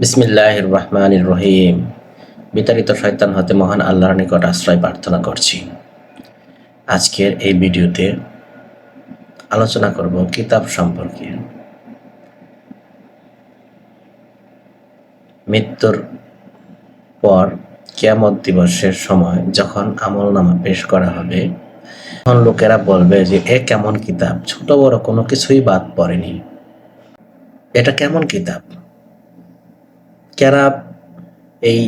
বিসমিল্লাহ রহমান রহিম বিতাড়িত শয়তান হতে মহান আল্লাহর নিকট আশ্রয় প্রার্থনা করছি। আজকের এই ভিডিওতে আলোচনা করব কিতাব সম্পর্কে। মৃত্যুর পর কেয়ামত দিবসের সময় যখন আমল নামা পেশ করা হবে, তখন লোকেরা বলবে যে, এ কেমন কিতাব? ছোট বড় কোনো কিছুই বাদ পড়েনি। এটা কেমন কিতাব? কেরাব এই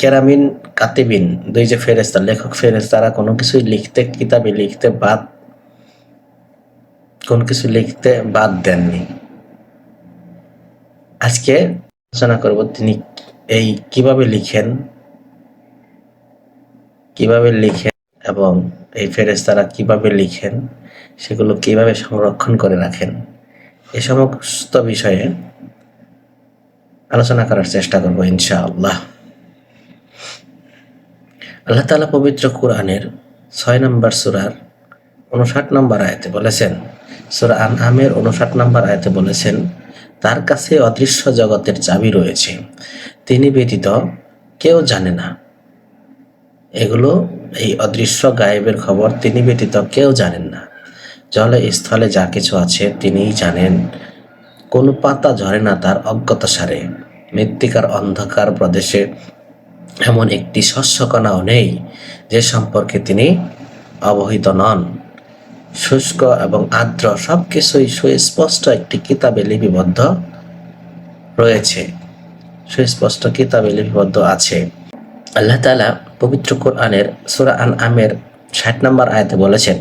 ক্যারামিন কাতিবিন, দুই যে ফেরেস্তা লেখক ফেরেস্তারা কোনো কিছু লিখতে, কিতাবে লিখতে বাদ, কোন কিছু লিখতে বাদ দেননি। আজকে আলোচনা করব তিনি এই কীভাবে লিখেন কীভাবে লিখেন এবং এই ফেরেস্তারা কীভাবে লিখেন, সেগুলো কীভাবে সংরক্ষণ করে রাখেন, এ সমস্ত বিষয়ে আলোচনা করার চেষ্টা করব, ইনশাআল্লাহ। আল্লাহ তালা পবিত্র কোরআনের ছয় নম্বর সুরার উনষাট নম্বর আয়তে বলেছেন, সুরা আন আমের উনষাট নম্বর আয়তে বলেছেন, তার কাছে অদৃশ্য জগতের চাবি রয়েছে। তিনি ব্যতীত কেউ জানে না। এগুলো এই অদৃশ্য গায়েবের খবর, তিনি ব্যতীত কেউ জানেন না। জলে স্থলে যা কিছু আছে তিনিই জানেন। কোনো পাতা ঝরে না, তার অজ্ঞতা সারে। মৃত্তিকার অন্ধকার প্রদেশে এমন একটি শস্যকণাও নেই, যে সম্পর্কে তিনি অবহিত নন। শুষ্ক এবং আর্দ্র সব কিছুই সুস্পষ্ট একটি কিতাবে লিপিবদ্ধ রয়েছে। সুস্পষ্ট কিতাবে লিপিবদ্ধ আছে। আল্লাহ তালা পবিত্র কোরআনের সুরা আন আমের ষাট নম্বর আয়াতে বলেছেন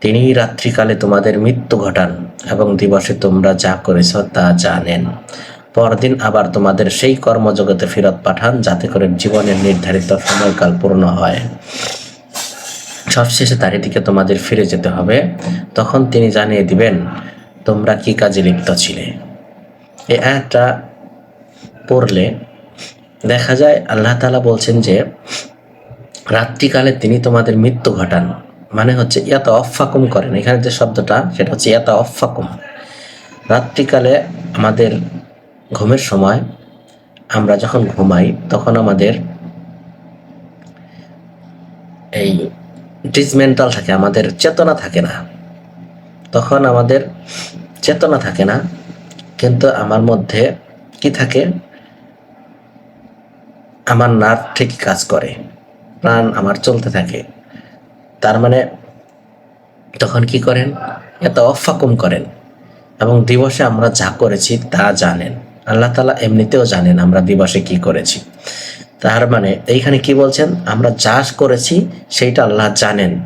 তিনি রাত্রিকালে তোমাদের মৃত্যু ঘটান এবং দিবসে তোমরা যা করেছ তা জানেন। পরদিন আবার তোমাদের সেই কর্মজগতে ফেরত পাঠান যাতে করে জীবনের নির্ধারিত সময়কাল পূর্ণ হয়। সবশেষে তারই দিকে তোমাদের ফিরে যেতে হবে। তখন তিনি জানিয়ে দিবেন, তোমরা কি কাজে লিপ্ত ছিলে? এই আয়াতটা পড়লে দেখা যায় আল্লাহ তালা বলছেন যে, রাত্রিকালে তিনি তোমাদের মৃত্যু ঘটান। মানে হচ্ছে ইয়াত অফাকুম করেন। এখানে যে শব্দটা, সেটা হচ্ছে ইয়াত অফাকুম রাত্রিকালে আমাদের ঘুমের সময় আমরা যখন ঘুমাই, তখন আমাদের এই ডিসমেন্টাল থাকে, আমাদের চেতনা থাকে না। তখন আমাদের চেতনা থাকে না, কিন্তু আমার মধ্যে কি থাকে? আমার নার্ভ ঠিকই কাজ করে, প্রাণ আমার চলতে থাকে। তার মানে তখন কি করেন? এত অফাকুম করেন। এবং দিবসে আমরা যা করেছি তা জানেন। আল্লাহ তালা এমনিতেও জানেন আমরা দিবসে কি করেছি। তার মানে এইখানে কি বলছেন? আমরা যা করেছি সেইটা আল্লাহ জানেন।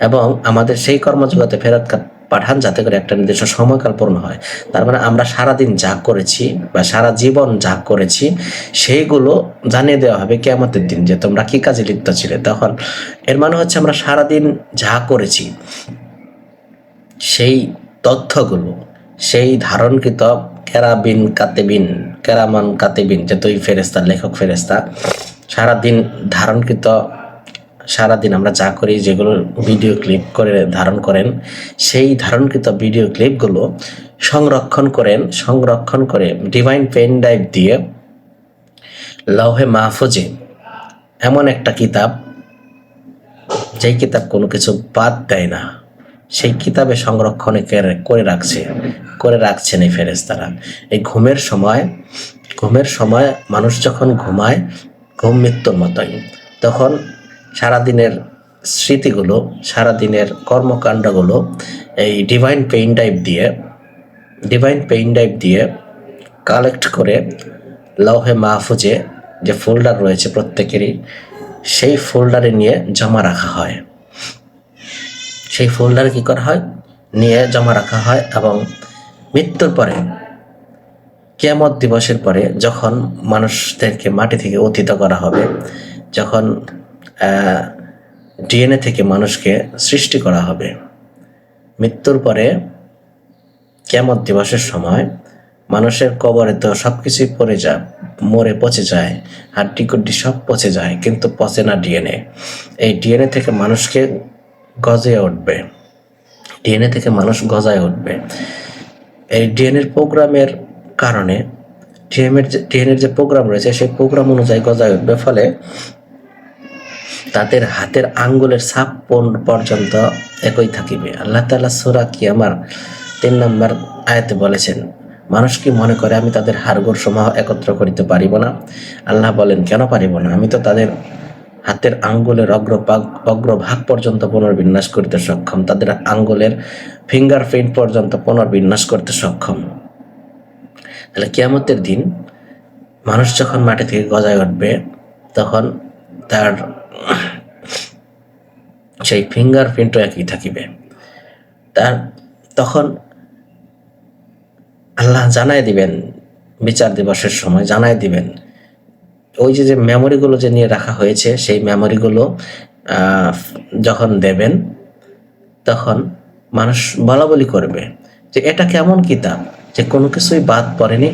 এবং আমাদের সেই কর্মজগতে ফেরত পাঠান যাতে করে একটা নির্দিষ্ট সময়কাল পূর্ণ হয়। তার মানে আমরা সারাদিন যা করেছি বা সারা জীবন যা করেছি, সেইগুলো জানিয়ে দেওয়া হবে কেমতের দিন যে তোমরা কি কাজে লিপ্ত ছিলে। তখন এর মানে হচ্ছে আমরা সারাদিন যা করেছি, সেই তথ্যগুলো, সেই ধারণকৃত কেরাবিন কাতেবিন, কেরামান কাতেবিন যে তুই ফেরেস্তা লেখক ফেরেস্তা সারাদিন ধারণকৃত সারাদিন আমরা যা করি, যেগুলো ভিডিও ক্লিপ করে ধারণ করেন, সেই ধারণকৃত ভিডিও ক্লিপগুলো সংরক্ষণ করেন, সংরক্ষণ করে ডিভাইন পেন ড্রাইভ দিয়ে লৌহে মাহফুজে এমন একটা কিতাব, যেই কিতাব কোনো কিছু বাদ দেয় না, সেই কিতাবে সংরক্ষণে করে রাখছে, করে রাখছেন এই ফেরেস্তারা এই ঘুমের সময় ঘুমের সময় মানুষ যখন ঘুমায়, ঘুম মৃত্যুর মতোই। তখন সারাদিনের স্মৃতিগুলো, সারাদিনের কর্মকাণ্ডগুলো এই ডিভাইন পেইন টাইপ দিয়ে ডিভাইন পেইন টাইপ দিয়ে কালেক্ট করে লৌহে মাহফুজে যে ফোল্ডার রয়েছে প্রত্যেকেরই, সেই ফোল্ডারে নিয়ে জমা রাখা হয়। সেই ফোল্ডারে কী করা হয়? নিয়ে জমা রাখা হয় এবং মৃত্যুর পরে, কেয়ামত দিবসের পরে যখন মানুষদেরকে মাটি থেকে অতীত করা হবে, যখন ডিএনএ থেকে মানুষকে সৃষ্টি করা হবে। মৃত্যুর পরে কেমন দিবসের সময় মানুষের কবরে তো সব কিছুই পড়ে যায় মরে পচে যায়, হাড্ডি কুড্ডি সব পচে যায়, কিন্তু পচে না ডিএনএ এই ডিএনএ থেকে মানুষকে গজে উঠবে। ডিএনএ থেকে মানুষ গজায় উঠবে। এই ডিএনএর প্রোগ্রামের কারণে ডিএমের যে ডিএনএর যে প্রোগ্রাম রয়েছে, সেই প্রোগ্রাম অনুযায়ী গজায় উঠবে। ফলে তাদের হাতের আঙ্গুলের পন- পর্যন্ত একই থাকিবে। আল্লাহ তাআলা সূরা কিয়ামার তিন নম্বর আয়াতে বলেছেন, মানুষ কি মনে করে আমি তাদের হাড়গোড় সমূহ একত্র করিতে পারিব না? আল্লাহ বলেন, কেন পারিব না? আমি তো তাদের হাতের আঙ্গুলের অগ্রভাগ অগ্রভাগ পর্যন্ত পুনর্বিন্যাস করতে সক্ষম। তাদের আঙ্গুলের ফিঙ্গারপ্রিন্ট পর্যন্ত পুনর্বিন্যাস করতে সক্ষম। তাহলে কিয়ামতের দিন মানুষ যখন মাটি থেকে গজায় উঠবে, তখন তার সেই ফিঙ্গারপ্রিন্টও একই থাকিবে। তার তখন আল্লাহ জানাই দিবেন, বিচার দিবসের সময় জানাই দিবেন। ওই যে যে মেমোরিগুলো যে নিয়ে রাখা হয়েছে, সেই মেমোরিগুলো যখন দেবেন, তখন মানুষ বলা বলি করবে যে, এটা কেমন কিতাব? যে কোনো কিছুই বাদ পড়েনি।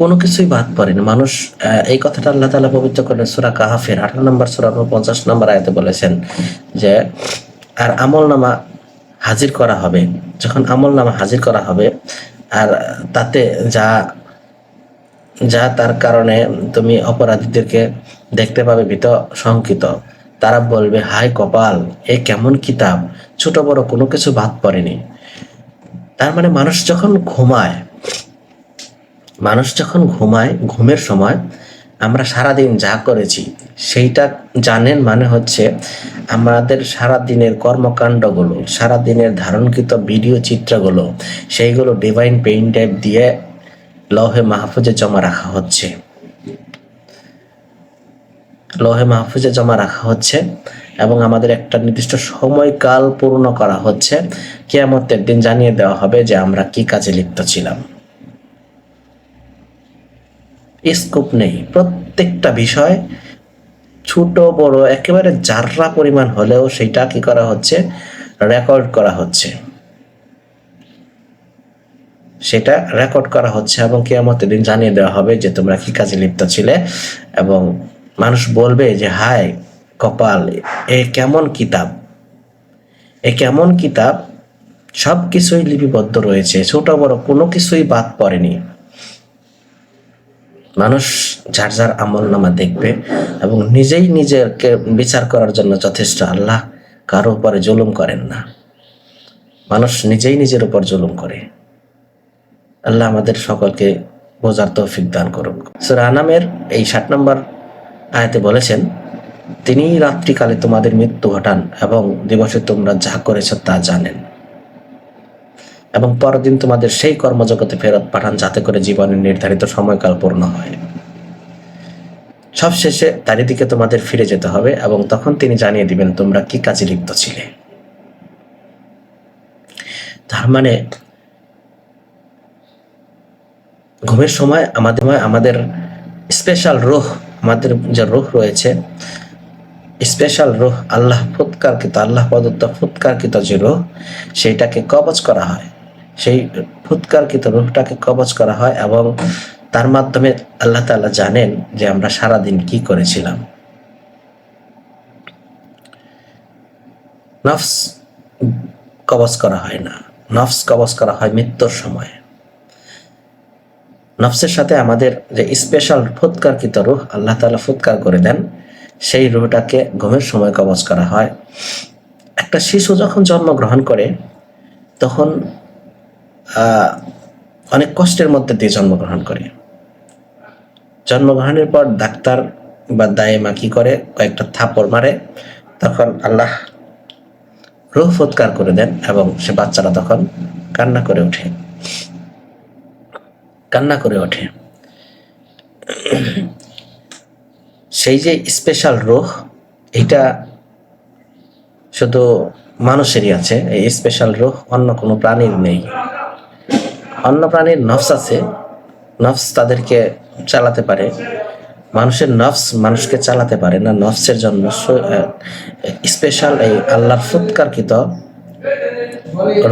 কোনো কিছুই বাদ পড়েনি। মানুষ এই কথাটা আল্লাহ তালা পবিত্র করেন সুরা কাহাফের, আঠারো নম্বর সুরা পঞ্চাশ নম্বর আয়তে বলেছেন যে, আর আমল নামা হাজির করা হবে। যখন আমল নামা হাজির করা হবে, আর তাতে যা যা তার কারণে তুমি অপরাধীদেরকে দেখতে পাবে ভীত, শঙ্কিত, তারা বলবে, হাই কপাল, এ কেমন কিতাব? ছোট বড় কোনো কিছু বাদ পড়েনি। তার মানে মানুষ যখন ঘুমায় মানুষ যখন ঘুমায়, ঘুমের সময়, আমরা সারাদিন যা করেছি, সেইটা জানেন মানে হচ্ছে আমাদের সারা দিনের কর্মকাণ্ডগুলো সারা দিনের ধারণকৃত ভিডিও চিত্রগুলো, সেইগুলো ডিভাইন পেইন টাইপ দিয়ে লহে মাহফুজে জমা রাখা হচ্ছে। লহে মাহফুজে জমা রাখা হচ্ছে এবং আমাদের একটা নির্দিষ্ট সময়কাল পূর্ণ করা হচ্ছে। কেয়ামতের দিন জানিয়ে দেওয়া হবে যে আমরা কি কাজে লিপ্ত ছিলাম। স্কোপ নেই। প্রত্যেকটা বিষয় ছোট, বড়, একেবারে যার্রা পরিমাণ হলেও সেটা কি করা হচ্ছে? রেকর্ড করা হচ্ছে। সেটা রেকর্ড করা হচ্ছে এবং কেয়ামতের দিন জানিয়ে দেওয়া হবে যে তোমরা কি কাজে লিপ্ত ছিলে এবং মানুষ বলবে যে, হায় কপাল, এ কেমন কিতাব? এ কেমন কিতাব? সব কিছুই লিপিবদ্ধ রয়েছে। ছোট, বড় কোনো কিছুই বাদ পড়েনি। মানুষ যার যার আমল নামা দেখবে এবং নিজেই নিজেকে বিচার করার জন্য যথেষ্ট আল্লাহ কারও উপরে জুলুম করেন না। মানুষ নিজেই নিজের উপর জুলুম করে। আল্লাহ আমাদের সকলকে বোঝার তৌফিক দান করুক। সুরা আনামের এই ষাট নম্বর আয়াতে বলেছেন তিনি রাত্রিকালে তোমাদের মৃত্যু ঘটান এবং দিবসে তোমরা যা করেছ তা জানেন। এবং পরদিন তোমাদের সেই কর্মজগতে ফেরত পাঠান যাতে করে জীবনের নির্ধারিত সময়কাল পূর্ণ হয়। সবশেষে তারই দিকে তোমাদের ফিরে যেতে হবে এবং তখন তিনি জানিয়ে দিবেন, তোমরা কি কাজে লিপ্ত ছিলে? তার মানে ঘুমের সময় আমাদের আমাদের স্পেশাল রুহ, আমাদের যে রুহ রয়েছে, স্পেশাল রুহ, আল্লাহ ফুৎকারকৃত, আল্লাহ প্রদত্ত ফুৎকারকৃত যে রুহ, সেইটাকে কবচ করা হয়। সেই ফুৎকারকৃত রুহটাকে কবজ করা হয় এবং তার মাধ্যমে আল্লাহ তাআলা জানেন যে আমরা সারাদিন কি করেছিলাম। নফস কবচ করা হয় না। নফস কবজ করা হয় মৃত্যুর সময়। নফসের সাথে আমাদের যে স্পেশাল ফুৎকারকৃত রুহ আল্লাহ তাআলা ফুৎকার করে দেন, সেই রুহটাকে ঘুমের সময় কবচ করা হয়। একটা শিশু যখন জন্মগ্রহণ করে, তখন অনেক কষ্টের মধ্যে দিয়ে জন্মগ্রহণ করে। জন্মগ্রহণের পর ডাক্তার বা দায়েমা কি করে? কয়েকটা থাপড় মারে। তখন আল্লাহ রুহ ফুৎকার করে দেন এবং সে বাচ্চারা তখন কান্না করে ওঠে। কান্না করে ওঠে। সেই যে স্পেশাল রোহ, এটা শুধু মানুষেরই আছে। এই স্পেশাল রোহ অন্য কোনো প্রাণীর নেই। অন্য প্রাণীর নফস আছে, নফস তাদেরকে চালাতে পারে। মানুষের নফস মানুষকে চালাতে পারে না, নফসের জন্য স্পেশাল এই আল্লাহর ফুৎকারকৃত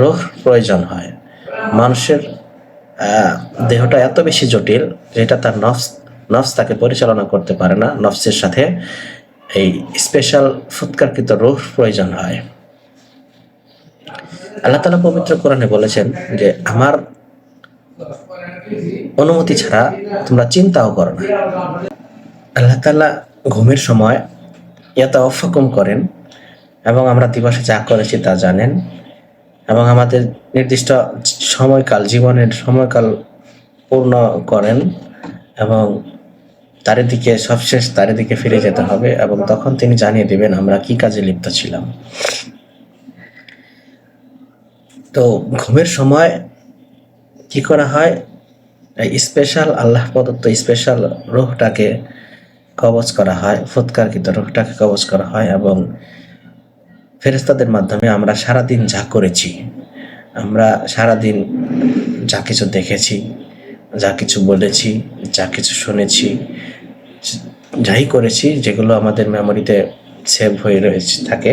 রোহ প্রয়োজন হয়। মানুষের দেহটা এত বেশি জটিল, যেটা তার নফস নফস তাকে পরিচালনা করতে পারে না, নফসের সাথে এই স্পেশাল ফুৎকারকৃত রোহ প্রয়োজন হয়। আল্লাহ তালা পবিত্র কোরআনে বলেছেন যে, আমার অনুমতি ছাড়া তোমরা চিন্তাও করো না। আল্লাহ তাআলা ঘুমের সময় ইয়াতা অফকুম করেন এবং আমরা দিবসে যা করেছি তা জানেন এবং আমাদের নির্দিষ্ট সময়কাল, জীবনের সময়কাল পূর্ণ করেন এবং তার দিকে, সবশেষ তার দিকে ফিরে যেতে হবে এবং তখন তিনি জানিয়ে দিবেন আমরা কি কাজে লিপ্ত ছিলাম। তো ঘুমের সময় কি করা হয়? স্পেশাল আল্লাহ প্রদত্ত স্পেশাল রোহটাকে কবজ করা হয়, ফুৎকারকৃত রোহটাকে কবজ করা হয় এবং ফেরেস্তাদের মাধ্যমে আমরা সারাদিন যা করেছি, আমরা সারাদিন যা কিছু দেখেছি, যা কিছু বলেছি, যা কিছু শুনেছি, যাই করেছি, যেগুলো আমাদের মেমোরিতে সেভ হয়ে রয়েছে, থাকে,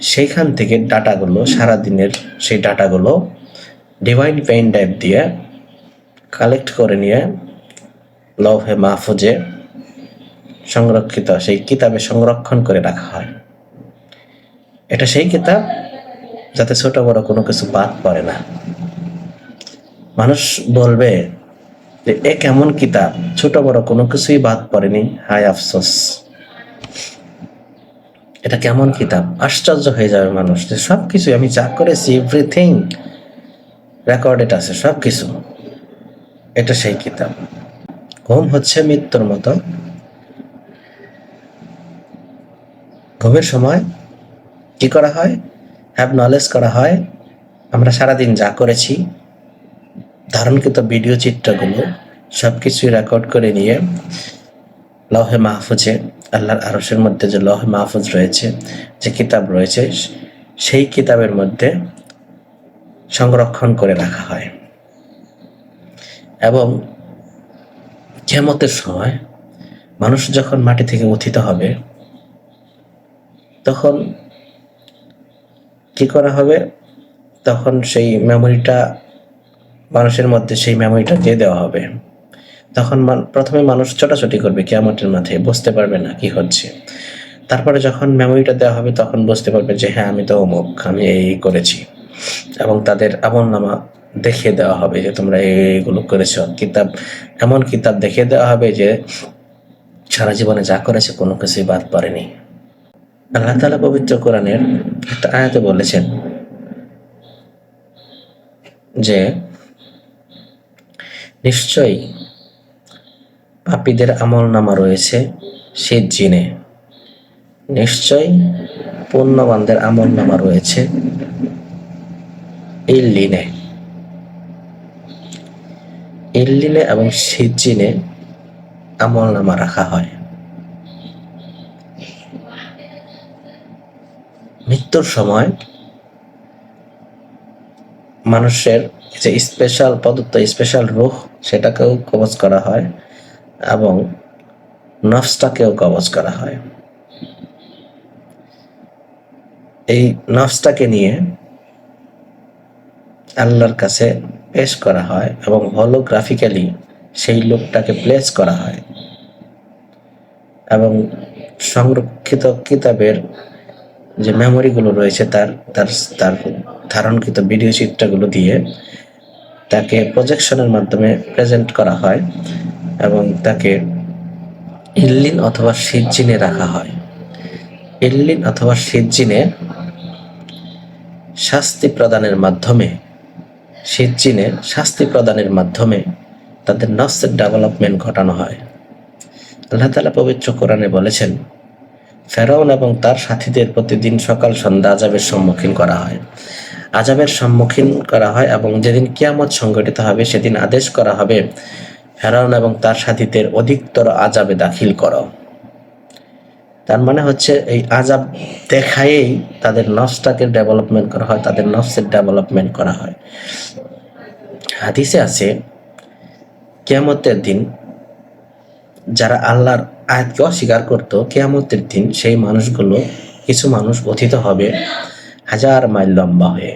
সেইখান থেকে ডাটাগুলো সারাদিনের সেই ডাটাগুলো ডিভাইন পেইন ড্রাইভ দিয়ে কালেক্ট করে নিয়ে লভে মাহফুজে সংরক্ষিত, সেই কিতাবে সংরক্ষণ করে রাখা হয়। এটা সেই কিতাব যাতে ছোট বড় কোনো কিছু বাদ পড়ে না। মানুষ বলবে যে, এ কেমন কিতাব? ছোট বড় কোনো কিছুই বাদ পড়েনি। হায় আফসোস। এটা কেমন কিতাব? আশ্চর্য হয়ে যাবে মানুষ যে সব কিছু আমি যা করেছি এভরিথিং রেকর্ডেড আছে সব কিছু এটা সেই কিতাব। ঘুম হচ্ছে মৃত্যুর মতো। ঘুমের সময় কি করা হয়? হ্যাভ নলেজ করা হয়। আমরা সারাদিন যা করেছি, ধারণকৃত ভিডিও চিত্রগুলো সব কিছুই রেকর্ড করে নিয়ে লহে মাহফুজে, আল্লাহর আরসের মধ্যে যে লহে মাহফুজ রয়েছে, যে কিতাব রয়েছে, সেই কিতাবের মধ্যে সংরক্ষণ করে রাখা হয়। এবং কেমতের সময় মানুষ যখন মাটি থেকে উত্থিত হবে, তখন কি করা হবে? তখন সেই মেমোরিটা মানুষের মধ্যে সেই মেমোরিটা দিয়ে দেওয়া হবে। তখন প্রথমে মানুষ ছোটাছুটি করবে কেয়ামতের মাঠে, বুঝতে পারবে না কি হচ্ছে। তারপরে যখন মেমোরিটা দেওয়া হবে, তখন বুঝতে পারবে যে হ্যাঁ আমি তো অমুক, আমি এই করেছি। এবং তাদের আমল নামা দেখিয়ে দেওয়া হবে যে তোমরা এইগুলো করেছ। কিতাব, এমন কিতাব দেখিয়ে দেওয়া হবে যে সারা জীবনে যা করেছে কোনো কিছুই বাদ পড়েনি। আল্লাহ তালা পবিত্র কোরআনের একটা আয়াতে বলেছেন যে, নিশ্চয়ই পাপীদের আমল নামা রয়েছে সে জিনে। নিশ্চয়ই পুণ্যবানদের আমল নামা রয়েছে ইল্লিনে ইল্লিনে এবং সিজিনে আমল নামা রাখা হয়। মৃত্যুর সময় মানুষের যে স্পেশাল প্রদত্ত স্পেশাল রুহ সেটাকেও কবজ করা হয় এবং নফসটাকেও কবজ করা হয়। এই নফসটাকে নিয়ে আল্লাহর কাছে পেশ করা হয় এবং হলোগ্রাফিক্যালি সেই লোকটাকে প্লেস করা হয়। এবং সংরক্ষিত কিতাবের যে মেমোরিগুলো রয়েছে তার তার তার ধারণকৃত ভিডিও চিত্রগুলো দিয়ে তাকে প্রজেকশনের মাধ্যমে প্রেজেন্ট করা হয় এবং তাকে ইল্লিন অথবা সিজ্জিনে রাখা হয়। ইল্লিন অথবা সিজ্জিনে শাস্তি প্রদানের মাধ্যমে সিজ্জিনে শাস্তি প্রদানের মাধ্যমে তাদের নফসের ডেভেলপমেন্ট ঘটানো হয়। আল্লাহ তালা পবিত্র কোরআনে বলেছেন, ফেরাউন এবং তার সাথীদের প্রতিদিন সকাল সন্ধ্যা আজাবের সম্মুখীন করা হয়। আজাবের সম্মুখীন করা হয় এবং যেদিন কিয়ামত সংগঠিত হবে, সেদিন আদেশ করা হবে, ফেরাউন এবং তার সাথীদের অধিকতর আজাবে দাখিল করো। তার মানে হচ্ছে এই আজাব দেখায়েই তাদের নফসটাকে ডেভেলপমেন্ট করা হয়, তাদের নফসের ডেভেলপমেন্ট করা হয়। হাদিসে আছে, কেয়ামতের দিন যারা আল্লাহর আয়াতকে অস্বীকার করত, কেয়ামতের দিন সেই মানুষগুলো কিছু মানুষ অথিত হবে হাজার মাইল লম্বা হয়ে।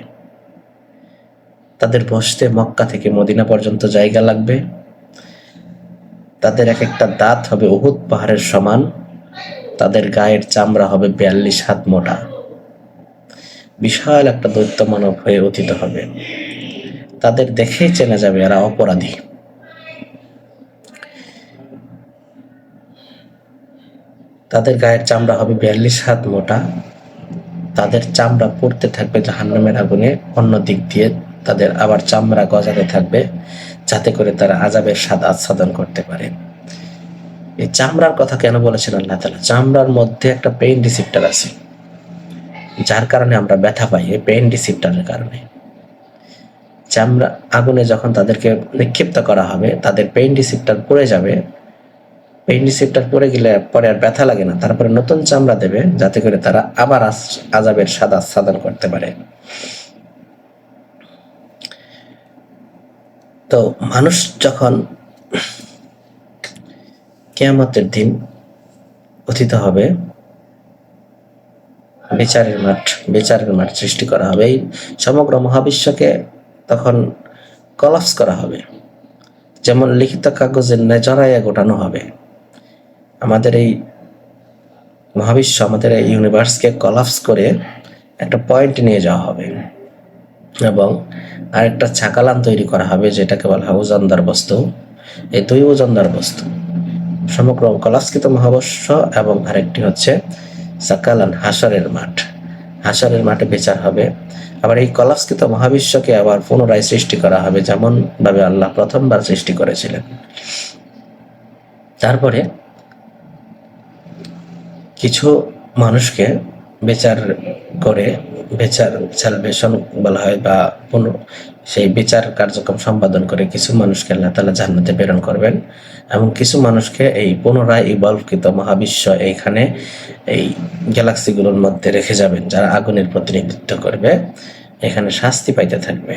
তাদের বসতে মক্কা থেকে মদিনা পর্যন্ত জায়গা লাগবে। তাদের এক একটা দাঁত হবে উহুদ পাহাড়ের সমান। তাদের গায়ের চামড়া হবে বিয়াল্লিশ হাত মোটা। বিশাল একটা দৈত্য মানব হয়ে অতীত হবে। তাদের দেখেই চেনা যাবে এরা অপরাধী। তাদের গায়ের চামড়া হবে বিয়াল্লিশ হাত মোটা। তাদের চামড়া পড়তে থাকবে জাহান্নামের আগুনে, অন্য দিক দিয়ে তাদের আবার চামড়া গজাতে থাকবে, যাতে করে তারা আজাবের স্বাদ আচ্ছাদন করতে পারে। এই চামড়ার কথা কেন বলেছেন আল্লাহ তালা চামড়ার মধ্যে একটা পেইন রিসিপ্টার আছে। যার কারণে আমরা ব্যথা পাই, এই পেইন রিসিপ্টারের কারণে। চামড়া, আগুনে যখন তাদেরকে নিক্ষিপ্ত করা হবে, তাদের পেইন রিসিপ্টার পড়ে যাবে। পেইন রিসিপ্টার পড়ে গেলে পরে আর ব্যথা লাগে না। তারপরে নতুন চামড়া দেবে, যাতে করে তারা আবার আজাবের স্বাদ আস্বাদন করতে পারে। তো মানুষ যখন কেয়ামতের দিন অতীত হবে। বিচারের মাঠ বিচারের মাঠ সৃষ্টি করা হবে। এই সমগ্র মহাবিশ্বকে তখন কলাপস করা হবে। যেমন লিখিত কাগজের ন্যায় গোটানো হবে। আমাদের এই মহাবিশ্ব, আমাদের এই ইউনিভার্সকে কলাপস করে একটা পয়েন্ট নিয়ে যাওয়া হবে এবং আরেকটা ছাকালান তৈরি করা হবে, যেটাকে বলা হয় ওজনদার বস্তু। এই দুই ওজনদার বস্তু। সমগ্র কলাস্কৃত মহাবস্য এবং আরেকটি হচ্ছে সাকালান হাসারের মাঠ। হাসারের মাঠে বিচার হবে। আবার এই কলাস্কৃত মহাবিশ্বকে আবার পুনরায় সৃষ্টি করা হবে যেমন ভাবে আল্লাহ প্রথমবার সৃষ্টি করেছিলেন। তারপরে কিছু মানুষকে বিচার করে বিচার স্যালভেশন বলা হয় বা পুনঃ সেই বিচার কার্যক্রম সম্পাদন করে কিছু মানুষকে আল্লাহ তালা জান্নাতে প্রেরণ করবেন এবং কিছু মানুষকে এই পুনরায় ইভলভকৃত মহাবিশ্ব এইখানে এই গ্যালাক্সিগুলোর মধ্যে রেখে যাবেন, যারা আগুনের প্রতিনিধিত্ব করবে, এখানে শাস্তি পাইতে থাকবে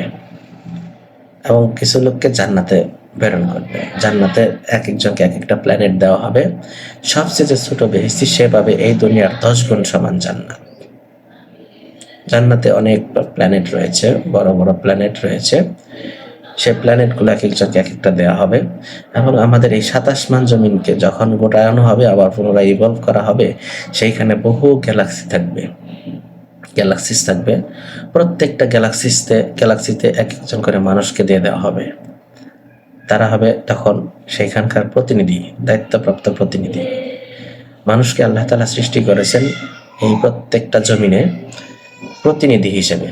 এবং কিছু লোককে জান্নাতে প্রেরণ করবে। জান্নাতে এক একজনকে এক একটা প্ল্যানেট দেওয়া হবে। সবচেয়ে যে ছোট বেহেস্তি সে পাবে এই দুনিয়ার দশ গুণ সমান জান্নাত। জান্নাতে অনেক প্ল্যানেট রয়েছে, বড় বড় প্ল্যানেট রয়েছে। সে প্ল্যানেটগুলো এক একজনকে এক একটা দেওয়া হবে। এবং আমাদের এই সাতাশ মান জমিনকে যখন গোটানো হবে, আবার পুনরায় ইভলভ করা হবে, সেইখানে বহু গ্যালাক্সি থাকবে। গ্যালাক্সিস থাকবে। প্রত্যেকটা গ্যালাক্সিসতে গ্যালাক্সিতে এক একজন করে মানুষকে দিয়ে দেওয়া হবে। তারা হবে তখন সেইখানকার প্রতিনিধি, দায়িত্বপ্রাপ্ত প্রতিনিধি। মানুষকে আল্লাহ তালা সৃষ্টি করেছেন এই প্রত্যেকটা জমিনে। প্রতিনিধি হিসেবে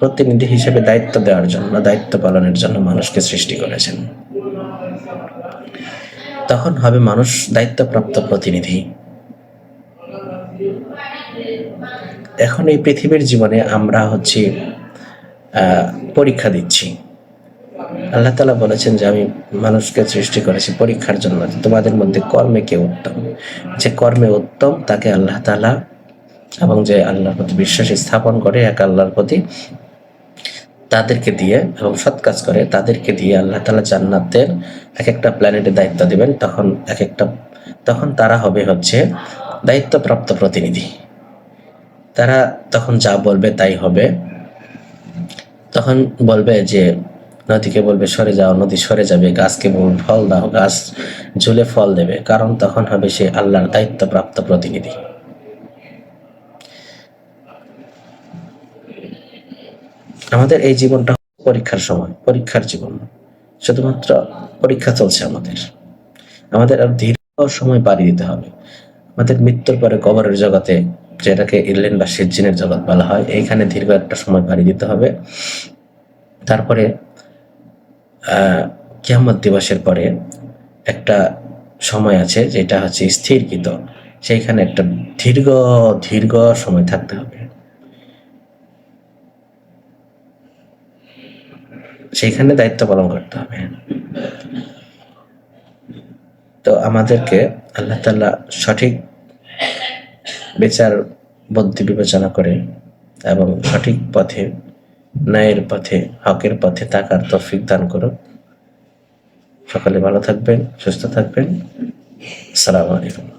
প্রতিনিধি হিসেবে দায়িত্ব দেওয়ার জন্য, দায়িত্ব পালনের জন্য মানুষকে সৃষ্টি করেছেন। তখন হবে মানুষ দায়িত্বপ্রাপ্ত প্রতিনিধি। এখন এই পৃথিবীর জীবনে আমরা হচ্ছে পরীক্ষা দিচ্ছি। আল্লাহ তালা বলেছেন যে আমি মানুষকে সৃষ্টি করেছি পরীক্ষার জন্য। তোমাদের মধ্যে কর্মে কে উত্তম? যে কর্মে উত্তম, তাকে আল্লাহ তালা এবং যে আল্লাহর প্রতি বিশ্বাস স্থাপন করে, এক আল্লাহর প্রতি তাদেরকে দিয়ে এবং সৎ কাজ করে, তাদেরকে দিয়ে আল্লাহ তালা জান্নাতের এক একটা প্ল্যানেটের দায়িত্ব দিবেন। তখন এক একটা তখন তারা হবে হচ্ছে দায়িত্বপ্রাপ্ত প্রতিনিধি। তারা তখন যা বলবে তাই হবে। তখন বলবে যে, নদীকে বলবে সরে যাও, নদী সরে যাবে, গাছকে বলবে ফল দাও, গাছ ঝুলে ফল দেবে। কারণ তখন হবে সে আল্লাহর দায়িত্বপ্রাপ্ত প্রতিনিধি। আমাদের এই জীবনটা পরীক্ষার সময়, পরীক্ষার জীবন শুধুমাত্র পরীক্ষা চলছে আমাদের। আমাদের আর দীর্ঘ সময় পাড়ি দিতে হবে। আমাদের মৃত্যুর পরে কবরের জগতে, যেটাকে ইরলেন বা সিজ্জিনের জগৎ বলা হয়, এইখানে দীর্ঘ একটা সময় পাড়ি দিতে হবে। তারপরে, আহ, কিয়ামত দিবসের পরে একটা সময় আছে, যেটা হচ্ছে স্থিরকৃত। সেইখানে একটা দীর্ঘ দীর্ঘ সময় থাকতে হবে। সেইখানে দায়িত্ব পালন করতে হবে। তো আমাদেরকে আল্লাহ তাল্লাহ সঠিক বিচার বুদ্ধি বিবেচনা করে এবং সঠিক পথে, ন্যায়ের পথে, হকের পথে তাকার তৌফিক দান করুক। সকালে ভালো থাকবেন, সুস্থ থাকবেন। আসসালামু আলাইকুম।